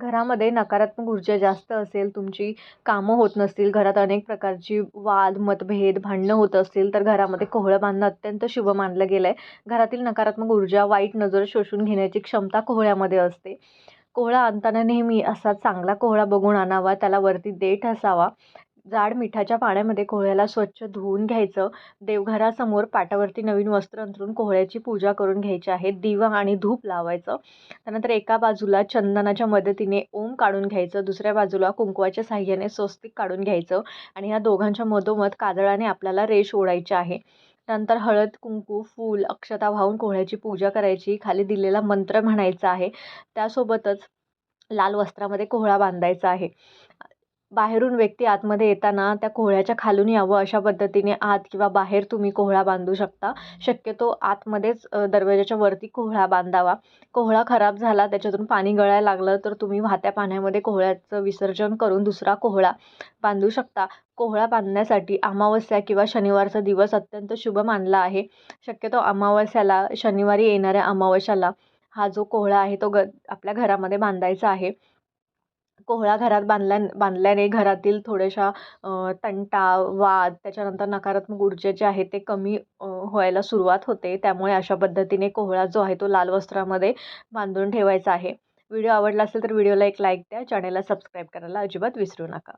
घरामध्ये नकारात्मक ऊर्जा जास्त असेल तुमची कामं होत नसतील घरात अनेक प्रकारची वाद मतभेद भांडणं होत असतील तर घरामध्ये कोहळं बांधणं अत्यंत शुभ मानलं गेलं आहे घरातील नकारात्मक ऊर्जा वाईट नजर शोषून घेण्याची क्षमता कोहळ्यामध्ये असते. कोहळा आणताना नेहमी असा चांगला कोहळा बघून आणावा त्याला वरती देठ असावा. जाड मिठाच्या पाण्यामध्ये कोहळ्याला स्वच्छ धुवून घ्यायचं. देवघरासमोर पाटावरती नवीन वस्त्र अंतरून कोहळ्याची पूजा करून घ्यायची आहे. दिवा आणि धूप लावायचं. त्यानंतर एका बाजूला चंदनाच्या मदतीने ओम काढून घ्यायचं. दुसऱ्या बाजूला कुंकवाच्या साह्याने स्वस्तिक काढून घ्यायचं. आणि या दोघांच्या मधोमध काजळाने आपल्याला रेष ओढायची आहे. नंतर हळद कुंकू फूल अक्षता वाहून कोहळ्याची पूजा करायची. खाली दिलेला मंत्र म्हणायचा आहे. त्यासोबतच लाल वस्त्रामध्ये कोहळा बांधायचा आहे. बाहेरून व्यक्ती आतमध्ये येताना त्या कोहळ्याच्या खालून यावं अशा पद्धतीने आत किंवा बाहेर तुम्ही कोहळा बांधू शकता. शक्यतो आतमध्येच दरवाजाच्या वरती कोहळा बांधावा. कोहळा खराब झाला त्याच्यातून पाणी गळायला लागलं तर तुम्ही वाहत्या पाण्यामध्ये कोहळ्याचं विसर्जन करून दुसरा कोहळा बांधू शकता. कोहळा बांधण्यासाठी अमावस्या किंवा शनिवारचा दिवस अत्यंत शुभ मानला आहे. शक्यतो अमावस्याला शनिवारी येणाऱ्या अमावस्याला हा जो कोहळा आहे तो ग आपल्या घरामध्ये बांधायचा आहे. कोहळा घरात बांधल्या बांधल्याने घरातील थोड्याशा तंटा वाद त्याच्यानंतर नकारात्मक ऊर्जा जे आहे ते कमी व्हायला सुरुवात होते. त्यामुळे अशा पद्धतीने कोहळा जो आहे तो लाल वस्त्रामध्ये बांधून ठेवायचा आहे. व्हिडिओ आवडला असेल तर व्हिडिओला एक लाईक द्या. चॅनेलला सबस्क्राईब करायला अजिबात विसरू नका.